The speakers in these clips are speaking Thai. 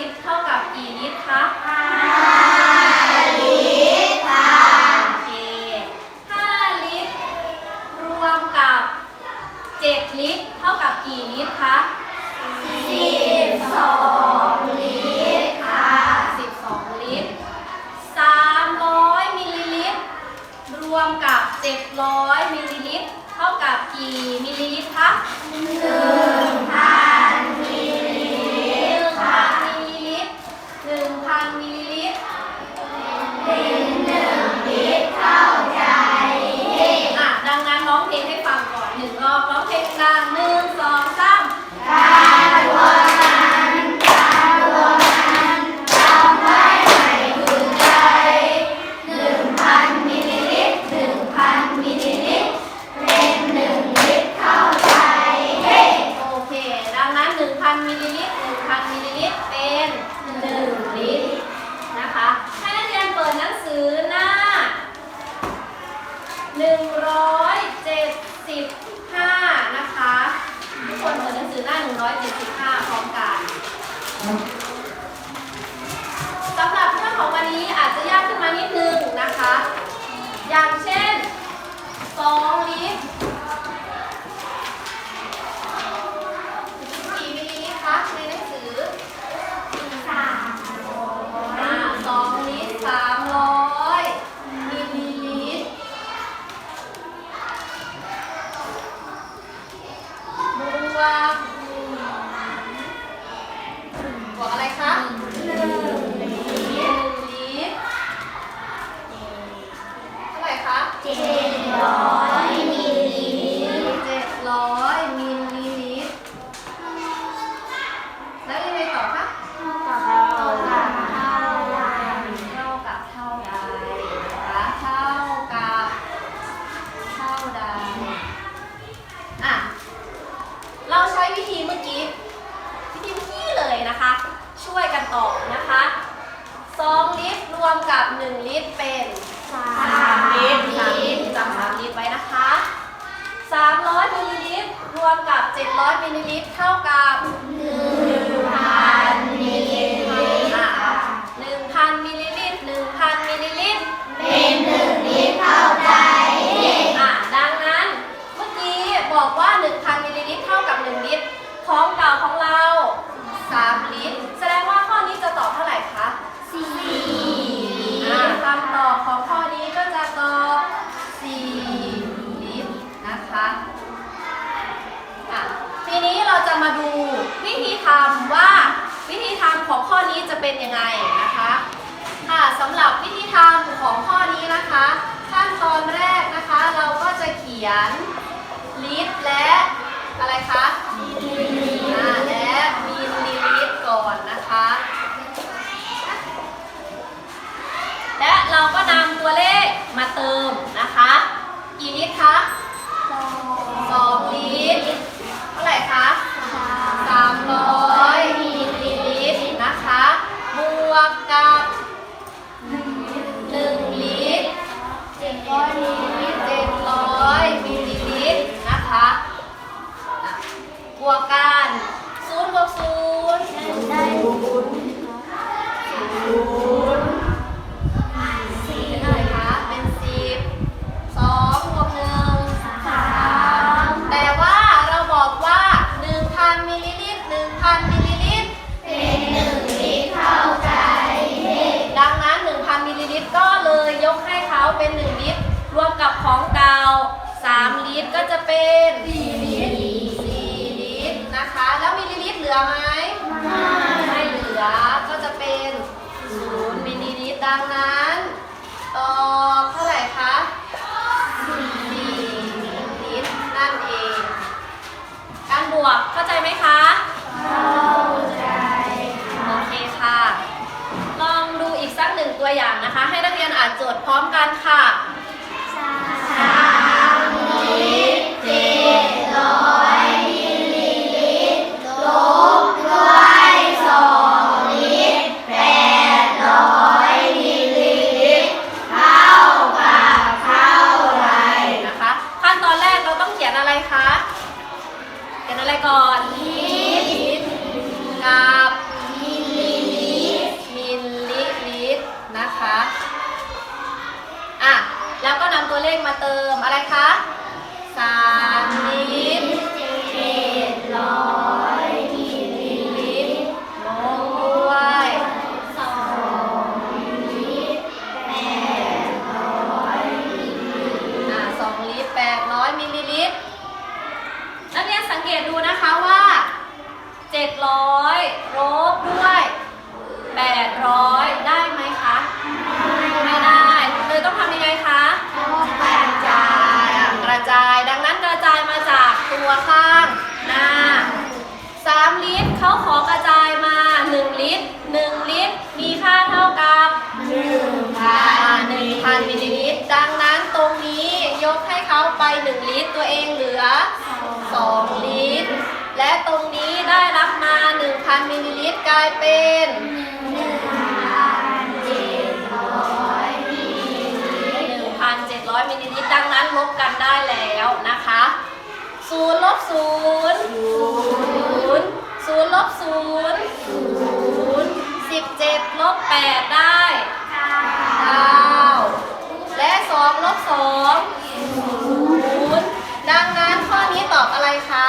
ิตรเท่ากับกี่ลิตรคะห้าลิตรค่โอเคห้าลิตร รวมกับเจ็ดลิตร เท่ากับกี่ลิตรคะสิบสองลิตรค่ะสิบสองลิตรสามร้อยมิลลิลิตร รวมกับเจ็ดร้อยมิลลิลิตร เท่ากับกี่มิลลิลิตรคะหนึ่ง เป็นยังไง กให้เขาเป็น 1 ลิตร รวมกับของเก่า3ลิตรก็จะเป็น4ลิตร4ลิตรนะคะ แล้วมิลลิลิตรเหลือไหมไม่เหลือก็จะเป็น0มิลลิลิตรดังนั้นตอบเท่าไหร่คะ ตัวเลขมาเติมอะไรคะสามลิตรเจ็ดร้อยมิลลิลิตรลงด้วยสองลิตรแปดร้อยมิลลิลิตรสองลิตรแปดร้อยมิลลิลิตรนักเรียนสังเกตดูนะคะว่าเจ็ดร้อยลบด้วยแปดร้อยได้ไหม ตัวข้างหน้าสามลิตรเขาขอกระจายมาหนึ่งลิตรหนึ่งลิตรมีค่าเท่ากับหนึ่งพันหนึ่งพันมิลลิลิตร ดังนั้นตรงนี้ยกให้เขาไปหนึ่งลิตรตัวเองเหลือสองลิตร และตรงนี้ได้รับมาหนึ่งพันมิลลิลิตรกลายเป็นหนึ่งพันเจ็ดร้อยมิลลิลิตรดังนั้นลบ ศูนย์ลบศูนย์ศูนย์ศูนย์ลบศูนย์ศูนย์สิบเจ็ดลบแปดได้เก้าและสองลบสองศูนย์ดังนั้นข้อนี้ตอบอะไรคะ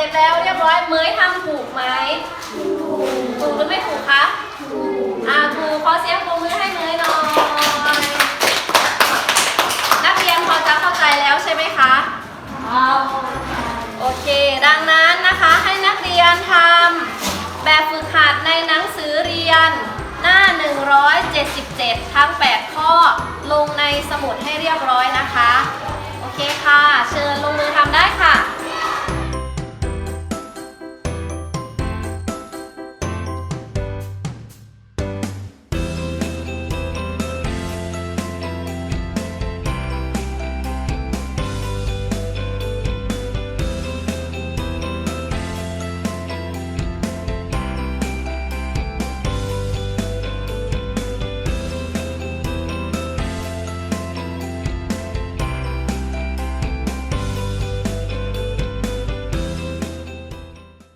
ร็จแล้วเรียบร้อยเมยทำถูกไหมถูกหรือไม่ถูกคะอ่าถูกขอเสียงปรบมือให้เมยหน่อยนักเรียนพอจะเข้าใจแล้วใช่ไหมคะโอเค ดังนั้นนะคะให้นักเรียนทำแบบฝึกหัดในหนังสือเรียนหน้า 177 ทั้ง 8 ข้อ ลงในสมุดให้เรียบร้อยนะคะโอเคค่ะเชิญลงมือทำได้ค่ะ